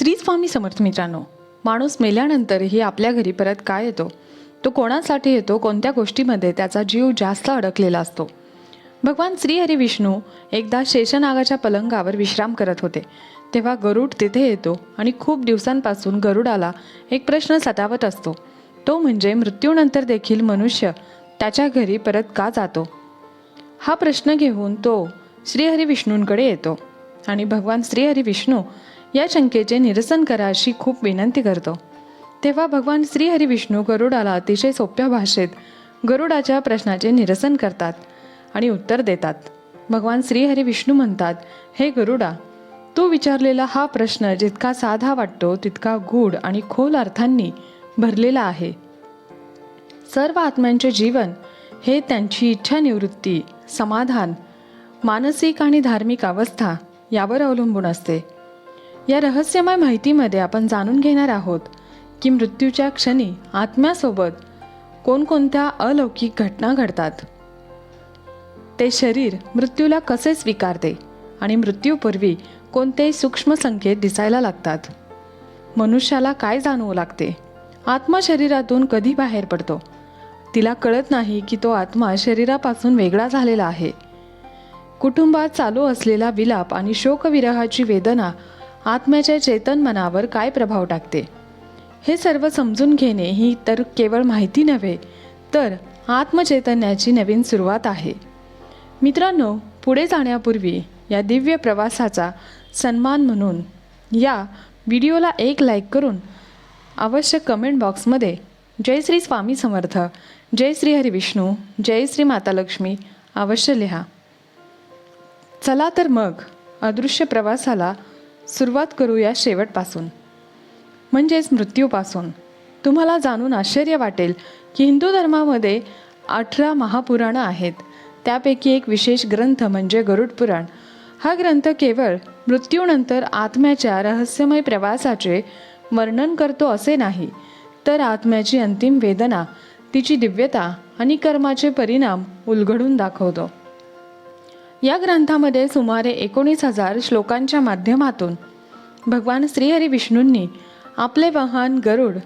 श्री स्वामी समर्थ मित्रांनो. माणूस मेल्यानंतरही आपल्या घरी परत काय येतो? तो कोणासाठी येतो? कोणत्या गोष्टीमध्ये त्याचा जीव जास्त अडकलेला असतो? भगवान श्री हरी विष्णू एकदा शेषनागाच्या पलंगावर विश्राम करत होते. तेव्हा गरुड तिथे येतो आणि खूप दिवसांपासून गरुडाला एक प्रश्न सतावत असतो. तो म्हणजे मृत्यूनंतर देखील मनुष्य त्याच्या घरी परत का जातो? हा प्रश्न घेऊन तो श्रीहरी विष्णूंकडे येतो आणि भगवान श्रीहरी विष्णू या शंकेचे निरसन करा अशी खूप विनंती करतो. तेव्हा भगवान श्रीहरी विष्णू गरुडाला अतिशय सोप्या भाषेत गरुडाच्या प्रश्नाचे निरसन करतात आणि उत्तर देतात. भगवान श्रीहरी विष्णू म्हणतात हे गरुडा तू विचारलेला हा प्रश्न जितका साधा वाटतो तितका गूढ आणि खोल अर्थांनी भरलेला आहे. सर्व आत्म्यांचे जीवन हे त्यांची इच्छा निवृत्ती समाधान मानसिक आणि धार्मिक अवस्था यावर अवलंबून असते. या रहस्यमय माहितीमध्ये आपण जाणून घेणार आहोत की मृत्यूच्या क्षणी आत्म्यासोबत कोणकोणत्या अलौकिक घटना घडतात. ते शरीर मृत्यूला कसे स्वीकारते आणि मृत्यूपूर्वी कोणते सूक्ष्म संकेत दिसायला लागतात. मनुष्याला काय जाणवू लागते. आत्मा शरीरातून कधी बाहेर पडतो. तिला कळत नाही की तो आत्मा शरीरापासून वेगळा झालेला आहे. कुटुंबात चालू असलेला विलाप आणि शोकविरहाची वेदना आत्म्याच्या चेतन मनावर काय प्रभाव टाकते? हे सर्व समजून घेणे ही तर केवळ माहिती नव्हे तर आत्मचैतन्याची नवीन सुरुवात आहे. मित्रांनो पुढे जाण्यापूर्वी या दिव्य प्रवासाचा सन्मान म्हणून या व्हिडिओला एक लाईक करून अवश्य कमेंट बॉक्समध्ये जय श्री स्वामी समर्थ जय श्री हरी विष्णू जय श्री माता लक्ष्मी अवश्य लिहा. चला तर मग अदृश्य प्रवासाला सुरुवात करूया शेवटपासून. म्हणजेच मृत्यूपासून. तुम्हाला जाणून आश्चर्य वाटेल की हिंदू धर्मामध्ये अठरा महापुराणं आहेत. त्यापैकी एक विशेष ग्रंथ म्हणजे गरुड पुराण. हा ग्रंथ केवळ मृत्यूनंतर आत्म्याच्या रहस्यमय प्रवासाचे वर्णन करतो असे नाही तर आत्म्याची अंतिम वेदना तिची दिव्यता आणि कर्माचे परिणाम उलगडून दाखवतो. या ग्रंथामध्ये सुमारे एकोणीस हजार श्लोकांच्या माध्यमातून भगवान श्रीहरी विष्णूंनी आपले वाहन गरुड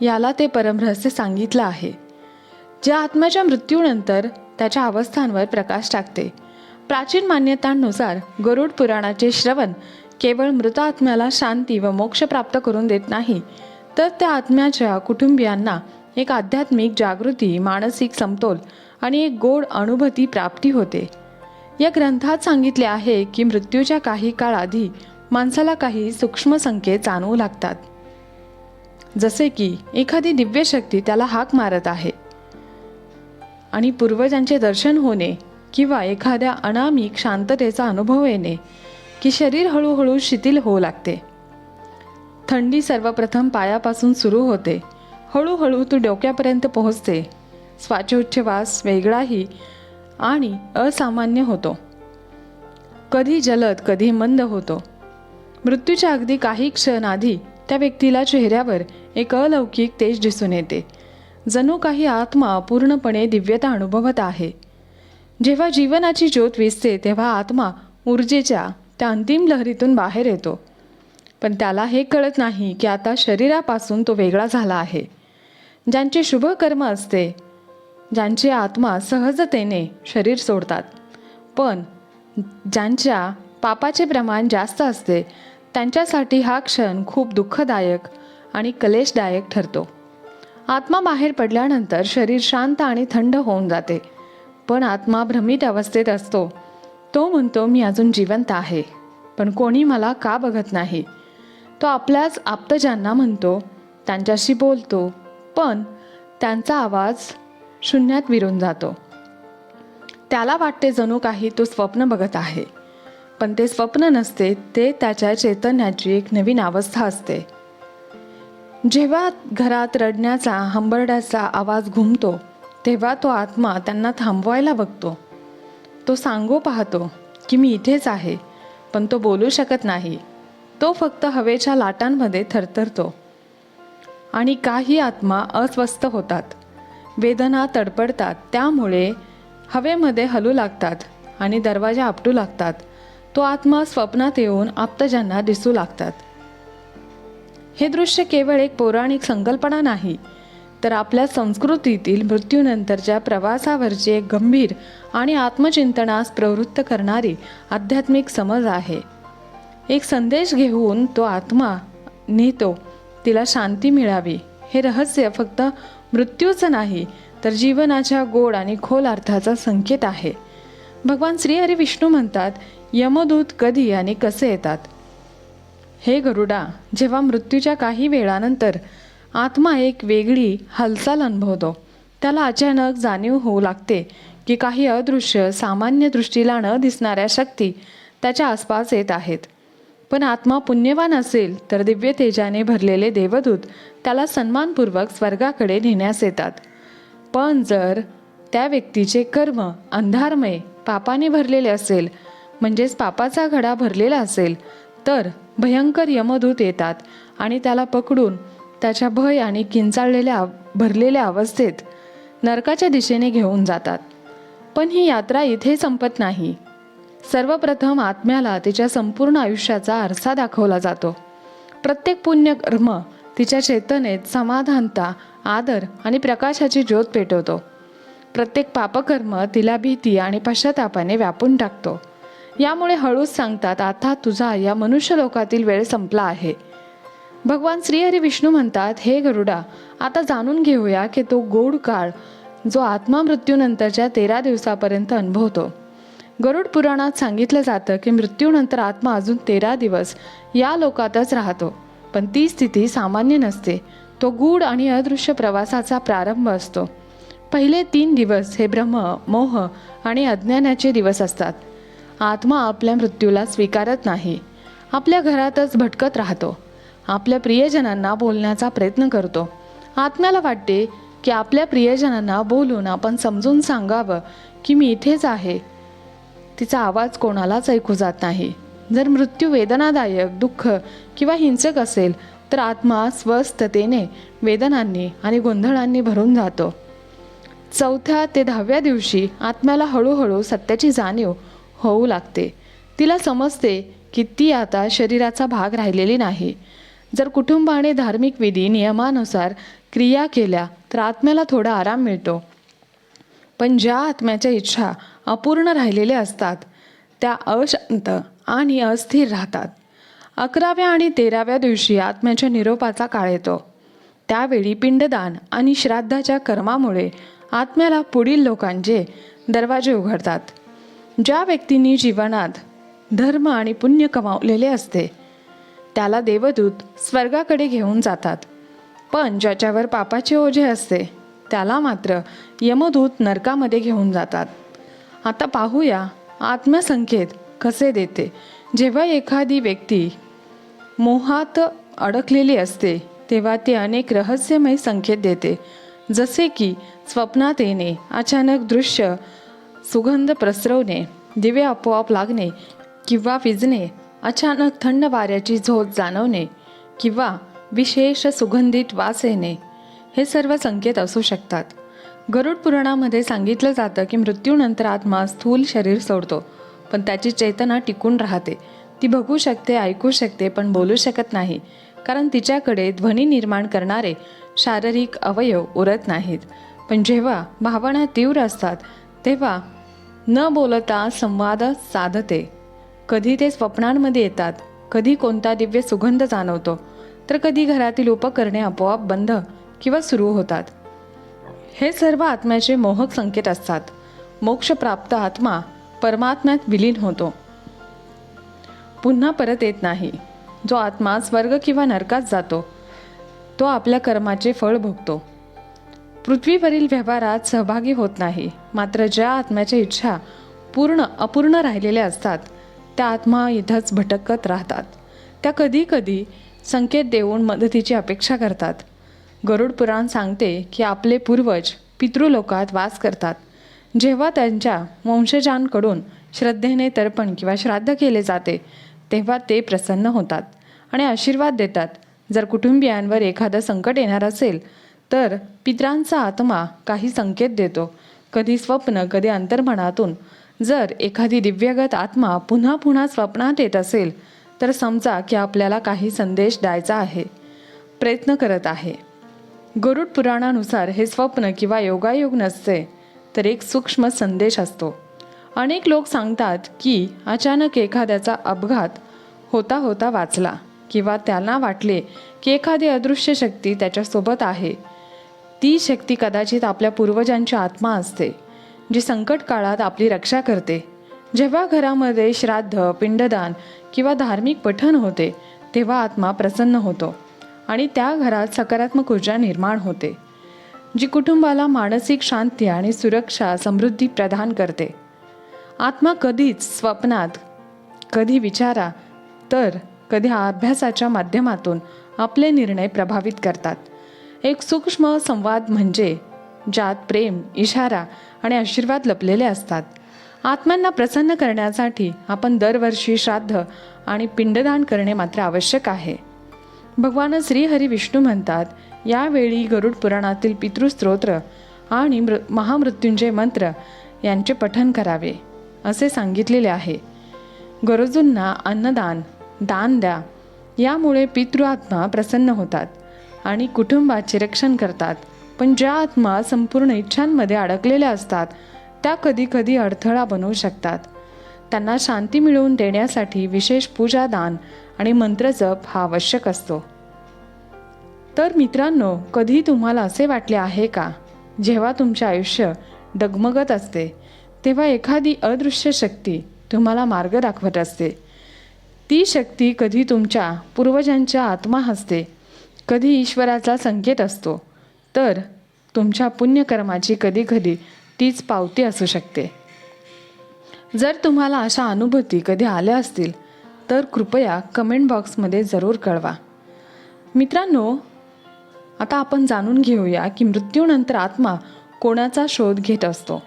याला ते परमरहस्य सांगितलं आहे ज्या आत्म्याच्या मृत्यूनंतर त्याच्या अवस्थांवर प्रकाश टाकते. प्राचीन मान्यतांनुसार गरुड पुराणाचे श्रवण केवळ मृत आत्म्याला शांती व मोक्ष प्राप्त करून देत नाही तर त्या आत्म्याच्या कुटुंबियांना एक आध्यात्मिक जागृती मानसिक समतोल आणि एक गोड अनुभूती प्राप्ती होते. या ग्रंथात सांगितले आहे की मृत्यूच्या काही काळ आधी माणसाला काही सूक्ष्म संकेत जाणवू लागतात. जसे की एखादी दिव्य शक्ती त्याला हाक मारत आहे. आणि पूर्वजांचे दर्शन होणे किंवा एखाद्या अनामिक शांततेचा अनुभव येणे की शरीर हळूहळू शिथिल होऊ लागते. थंडी सर्वप्रथम पायापासून सुरू होते. हळूहळू तू डोक्यापर्यंत पोहोचते. श्वासोच्छवास वेगळाही आणि असामान्य होतो. कधी जलद कधी मंद होतो. मृत्यूच्या अगदी काही क्षण आधी त्या व्यक्तीला चेहऱ्यावर एक अलौकिक तेज दिसून येते. जणू काही आत्मा पूर्णपणे दिव्यता अनुभवत आहे. जेव्हा जीवनाची ज्योत विसते तेव्हा आत्मा ऊर्जेच्या त्या अंतिम लहरीतून बाहेर येतो. पण त्याला हे कळत नाही की आता शरीरापासून तो वेगळा झाला आहे. ज्यांचे शुभकर्म असते ज्यांची आत्मा सहजतेने शरीर सोडतात. पण ज्यांच्या पापाचे प्रमाण जास्त असते त्यांच्यासाठी हा क्षण खूप दुःखदायक आणि कलेशदायक ठरतो. आत्मा बाहेर पडल्यानंतर शरीर शांत आणि थंड होऊन जाते. पण आत्मा भ्रमित अवस्थेत असतो. तो म्हणतो मी अजून जिवंत आहे पण कोणी मला का बघत नाही? तो आपल्याच आप्तजांना म्हणतो त्यांच्याशी बोलतो पण त्यांचा आवाज शून्यात विरून जातो. त्याला वाटते जणू काही तो स्वप्न बघत आहे. पण ते स्वप्न नसते ते त्याच्या चैतन्याची एक नवीन अवस्था असते. जेव्हा घरात रडण्याचा हंबरड्याचा आवाज घुमतो तेव्हा तो आत्मा त्यांना थांबवायला बघतो. तो सांगू पाहतो की मी इथेच आहे पण तो बोलू शकत नाही. तो फक्त हवेच्या लाटांमध्ये थरथरतो. आणि काही आत्मा अस्वस्थ होतात. वेदना तडपडतात. त्यामुळे हवेमध्ये हलू लागतात आणि दरवाजा आपटू लागतात. तो आत्मा स्वप्नात येऊन आप्तजांना दिसू लागतात. हे दृश्य केवळ एक पौराणिक संकल्पना नाही तर आपल्या संस्कृतीतील मृत्यूनंतरच्या प्रवासावरची एक गंभीर आणि आत्मचिंतनास प्रवृत्त करणारी आध्यात्मिक समज आहे. एक संदेश घेऊन तो आत्मा नेतो तिला शांती मिळावी. हे रहस्य फक्त मृत्यूचं नाही तर जीवनाच्या गोड आणि खोल अर्थाचा संकेत आहे. भगवान श्रीहरी विष्णू म्हणतात यमदूत कधी आणि कसे येतात? हे गरुडा जेव्हा मृत्यूच्या काही वेळानंतर आत्मा एक वेगळी हालचाल अनुभवतो त्याला अचानक जाणीव होऊ लागते की काही अदृश्य सामान्य दृष्टीला न दिसणाऱ्या शक्ती त्याच्या आसपास येत आहेत. पण आत्मा पुण्यवान असेल तर दिव्य तेजाने भरलेले देवदूत त्याला सन्मानपूर्वक स्वर्गाकडे नेण्यास येतात. पण जर त्या व्यक्तीचे कर्म अंधारमय पापाने भरलेले असेल म्हणजेच पापाचा घडा भरलेला असेल तर भयंकर यमदूत येतात आणि त्याला पकडून त्याच्या भय आणि किंचाळलेल्या भरलेल्या अवस्थेत नरकाच्या दिशेने घेऊन जातात. पण ही यात्रा इथे संपत नाही. सर्वप्रथम आत्म्याला तिच्या संपूर्ण आयुष्याचा आरसा दाखवला जातो. प्रत्येक पुण्यकर्म तिच्या चेतनेत समाधानता आदर आणि प्रकाशाची ज्योत पेटवतो. प्रत्येक पापकर्म तिला भीती आणि पश्चातापाने व्यापून टाकतो. यामुळे हळूच सांगतात आता तुझा या मनुष्य लोकातील वेळ संपला आहे. भगवान श्रीहरी विष्णू म्हणतात हे गरुडा आता जाणून घेऊया की तो गोड काळ जो आत्मा मृत्यूनंतरच्या तेरा दिवसापर्यंत अनुभवतो. गरुड पुराणात सांगितलं जातं की मृत्यूनंतर आत्मा अजून तेरा दिवस या लोकातच राहतो. पण ती स्थिती सामान्य नसते. तो गूढ आणि अदृश्य प्रवासाचा प्रारंभ असतो. पहिले तीन दिवस हे ब्रह्म मोह आणि अज्ञानाचे दिवस असतात. आत्मा आपल्या मृत्यूला स्वीकारत नाही. आपल्या घरातच भटकत राहतो. आपल्या प्रियजनांना बोलण्याचा प्रयत्न करतो. आत्म्याला वाटते की आपल्या प्रियजनांना बोलून आपण समजून सांगावं की मी इथेच आहे. तिचा आवाज कोणालाच ऐकू जात नाही. जर मृत्यू वेदनादायक दुःख किंवा हिंसक असेल तर आत्मा स्वस्थतेने वेदनांनी आणि गोंधळांनी भरून जातो. चौथ्या ते दहाव्या दिवशी आत्म्याला हळूहळू सत्याची जाणीव होऊ लागते. तिला समजते की ती आता शरीराचा भाग राहिलेली नाही. जर कुटुंबाने धार्मिक विधी नियमानुसार क्रिया केल्या तर आत्म्याला थोडा आराम मिळतो. पण ज्या आत्म्याच्या इच्छा अपूर्ण राहिलेल्या असतात. त्या अशांत आणि अस्थिर राहतात. अकराव्या आणि तेराव्या दिवशी आत्म्याच्या निरोपाचा काळ येतो. त्यावेळी पिंडदान आणि श्राद्धाच्या कर्मामुळे आत्म्याला पुढील लोकांचे दरवाजे उघडतात. ज्या व्यक्तींनी जीवनात धर्म आणि पुण्य कमावलेले असते त्याला देवदूत स्वर्गाकडे घेऊन जातात. पण ज्याच्यावर पापाचे ओझे असते त्याला मात्र यमदूत नरकामध्ये घेऊन जातात. आता पाहूया आत्मसंकेत कसे देते. जेव्हा एखादी व्यक्ती मोहात अडकलेली असते तेव्हा ती अनेक रहस्यमय संकेत देते. जसे की स्वप्नात येणे अचानक दृश्य सुगंध प्रसरवणे दिवे आपोआप लागणे किंवा विजणे अचानक थंड वाऱ्याची झोत जाणवणे किंवा विशेष सुगंधित वास येणे हे सर्व संकेत असू शकतात. गरुड पुराणामध्ये सांगितलं जातं की मृत्यूनंतर आत्मा स्थूल शरीर सोडतो पण त्याची चेतना टिकून राहते. ती बघू शकते ऐकू शकते पण बोलू शकत नाही कारण तिच्याकडे ध्वनी निर्माण करणारे शारीरिक अवयव उरत नाहीत. पण जेव्हा भावना तीव्र असतात तेव्हा न बोलता संवाद साधते. कधी ते स्वप्नांमध्ये येतात कधी कोणता दिव्य सुगंध जाणवतो तर कधी घरातील उपकरणे आपोआप बंद किंवा सुरू होतात. हे सर्व आत्म्याचे मोहक संकेत असतात. मोक्षप्राप्त आत्मा परमात्म्यात विलीन होतो. पुन्हा परत येत नाही. जो आत्मा स्वर्ग किंवा नरकात जातो तो आपल्या कर्माचे फळ भोगतो. पृथ्वीवरील व्यवहारात सहभागी होत नाही. मात्र ज्या आत्म्याच्या इच्छा पूर्ण अपूर्ण राहिलेल्या असतात त्या आत्मा इथंच भटकत राहतात. त्या कधी कधी संकेत देऊन मदतीची अपेक्षा करतात. गरुड पुराण सांगते की आपले पूर्वज पितृलोकात वास करतात. जेव्हा त्यांच्या वंशजांकडून श्रद्धेने तर्पण किंवा श्राद्ध केले जाते तेव्हा ते प्रसन्न होतात आणि आशीर्वाद देतात. जर कुटुंबियांवर एखादं संकट येणार असेल तर पित्रांचा आत्मा काही संकेत देतो. कधी स्वप्न कधी अंतर्मनातून. जर एखादी दिव्यगत आत्मा पुन्हा पुन्हा स्वप्नात येत असेल तर समजा की आपल्याला काही संदेश द्यायचा आहे. प्रयत्न करत आहे. गरुड पुराणानुसार हे स्वप्न किंवा योगायोग नसते तर एक सूक्ष्म संदेश असतो. अनेक लोक सांगतात की अचानक एखाद्याचा अपघात होता होता वाचला किंवा त्यांना वाटले की एखादी अदृश्य शक्ती त्याच्यासोबत आहे. ती शक्ती कदाचित आपल्या पूर्वजांची आत्मा असते जी संकट काळात आपली रक्षा करते. जेव्हा घरामध्ये श्राद्ध पिंडदान किंवा धार्मिक पठण होते तेव्हा आत्मा प्रसन्न होतो. आणि त्या घरात सकारात्मक ऊर्जा निर्माण होते जी कुटुंबाला मानसिक शांती आणि सुरक्षा समृद्धी प्रदान करते. आत्मा कधीच स्वप्नात कधी विचारा तर कधी अभ्यासाच्या माध्यमातून आपले निर्णय प्रभावित करतात. एक सूक्ष्म संवाद म्हणजे ज्यात प्रेम इशारा आणि आशीर्वाद लपलेले असतात. आत्म्यांना प्रसन्न करण्यासाठी आपण दरवर्षी श्राद्ध आणि पिंडदान करणे मात्र आवश्यक आहे. भगवान श्रीहरी विष्णू म्हणतात यावेळी गरुड पुराणातील पितृस्तोत्र आणि मृ महामृत्युंजय मंत्र यांचे पठन करावे असे सांगितलेले आहे. गरजूंना अन्नदान दान द्या यामुळे पितृ आत्मा प्रसन्न होतात आणि कुटुंबाचे रक्षण करतात. पण ज्या आत्मा संपूर्ण इच्छांमध्ये अडकलेल्या असतात त्या कधीकधी अडथळा बनवू शकतात. त्यांना शांती मिळवून देण्यासाठी विशेष पूजा दान आणि मंत्रजप हा आवश्यक असतो. तर मित्रांनो कधी तुम्हाला असे वाटले आहे का? जेव्हा तुमचे आयुष्य डगमगत असते तेव्हा एखादी अदृश्य शक्ती तुम्हाला मार्ग दाखवत असते. ती शक्ती कधी तुमच्या पूर्वजांच्या आत्मा असते कधी ईश्वराचा संकेत असतो तर तुमच्या पुण्यकर्माची कधी तीच पावती असू शकते. जर तुम्हाला अशा अनुभूती कधी आल्या असतील तर कृपया कमेंट बॉक्समध्ये जरूर कळवा. मित्रांनो आता आपण जाणून घेऊया की मृत्यूनंतर आत्मा कोणाचा शोध घेत असतो?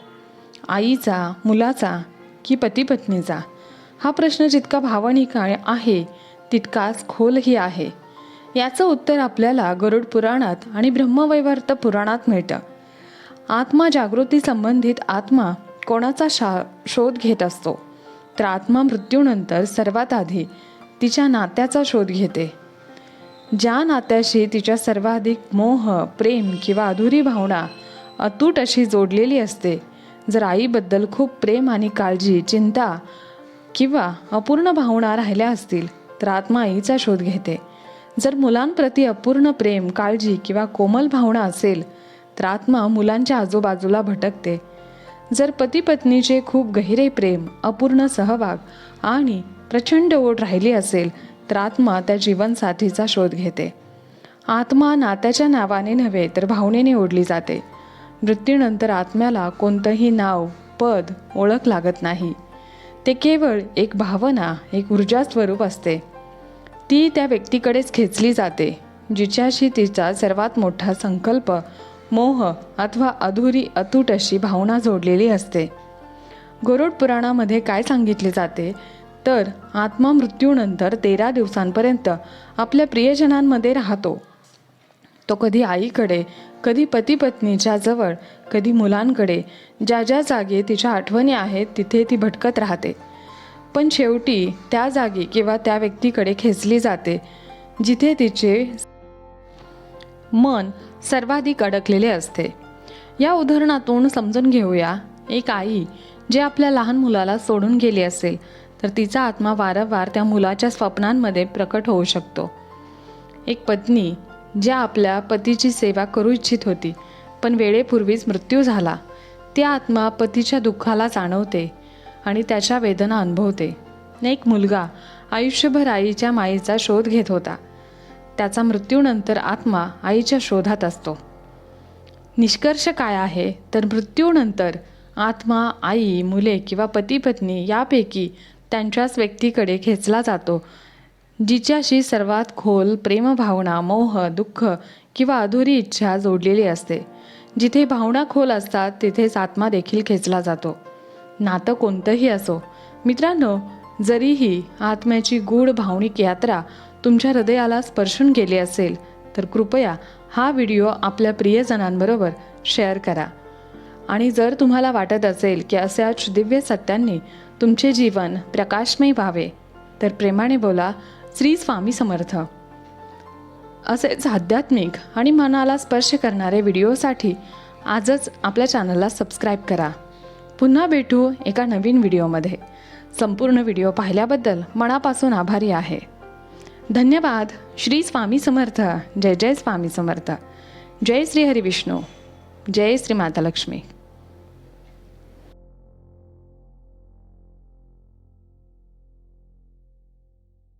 आईचा मुलाचा की पतीपत्नीचा? हा प्रश्न जितका भावनिक आहे तितकाच खोलही आहे. याचं उत्तर आपल्याला गरुड पुराणात आणि ब्रह्मवैवर्त पुराणात मिळतं. आत्मा जागृती संबंधित आत्मा कोणाचा शा शोध घेत असतो? तर आत्मा मृत्यूनंतर सर्वात आधी तिच्या नात्याचा शोध घेते. ज्या नात्याशी तिच्या सर्वाधिक मोह प्रेम किंवा अधुरी भावना अतूट अशी जोडलेली असते जर आईबद्दल खूप प्रेम आणि काळजी चिंता किंवा अपूर्ण भावना राहिल्या असतील तर आत्मा आईचा शोध घेते. जर मुलांप्रती अपूर्ण प्रेम काळजी किंवा कोमल भावना असेल तर आत्मा मुलांच्या आजूबाजूला भटकते जर पती पत्नीचे खूप गहिरे प्रेम अपूर्ण सहभाग आणि प्रचंड ओढ राहिली असेल तर आत्मा त्या जीवनसाथीचा शोध घेते. आत्मा नात्याच्या नावाने नव्हे तर भावनेने ओढली जाते. मृत्यूनंतर आत्म्याला कोणतंही नाव पद ओळख लागत नाही. ते केवळ एक भावना एक ऊर्जा स्वरूप असते. ती त्या व्यक्तीकडेच खेचली जाते जिच्याशी तिचा सर्वात मोठा संकल्प मोह अथवा अधुरी अतूट अशी भावना जोडलेली असते. गरुड पुराणामध्ये काय सांगितले जाते? तर आत्मा मृत्यूनंतर तेरा दिवसांपर्यंत आपल्या प्रियजनांमध्ये राहतो. तो कधी आईकडे कधी पती पत्नीच्या जवळ कधी मुलांकडे ज्या ज्या जागी तिच्या आठवणी आहेत तिथे ती भटकत राहते. पण शेवटी त्या जागी किंवा त्या व्यक्तीकडे खेचली जाते जिथे तिचे मन सर्वाधिक अडकलेले असते. या उदाहरणातून समजून घेऊया एक आई जे आपल्या लहान मुलाला सोडून गेली असेल तर तिचा आत्मा वारंवार त्या मुलाच्या स्वप्नांमध्ये प्रकट होऊ शकतो. एक पत्नी ज्या आपल्या पतीची सेवा करू इच्छित होती पण वेळेपूर्वीच मृत्यू झाला. ती आत्मा पतीच्या दुःखाला जाणवते आणि त्याच्या वेदना अनुभवते. एक मुलगा आयुष्यभर आईच्या माईचा शोध घेत होता. त्याचा मृत्यूनंतर आत्मा आईच्या शोधात असतो. निष्कर्ष काय आहे? तर मृत्यूनंतर आत्मा आई मुले किंवा पती पत्नी यापैकी त्यांच्याच व्यक्तीकडे खेचला जातो जिच्याशी सर्वात खोल प्रेमभावना मोह दुःख किंवा अधुरी इच्छा जोडलेली असते. जिथे भावना खोल असतात तिथेच आत्मा देखील खेचला जातो. नातं कोणतंही असो. मित्रांनो जरीही आत्म्याची गूढ भावनिक यात्रा तुमच्या हृदयाला स्पर्शून गेले असेल तर कृपया हा व्हिडिओ आपल्या प्रियजनांबरोबर शेअर करा. आणि जर तुम्हाला वाटत असेल की अशाच दिव्य सत्यांनी तुमचे जीवन प्रकाशमय व्हावे तर प्रेमाने बोला श्री स्वामी समर्थ. असेच आध्यात्मिक आणि मनाला स्पर्श करणारे व्हिडिओसाठी आजच आपल्या चॅनलला सबस्क्राईब करा. पुन्हा भेटू एका नवीन व्हिडिओमध्ये. संपूर्ण व्हिडिओ पाहिल्याबद्दल मनापासून आभारी आहे. धन्यवाद। श्री स्वामी समर्थ। जय जय स्वामी समर्थ। जय श्री हरिविष्णू। जय श्री माता लक्ष्मी।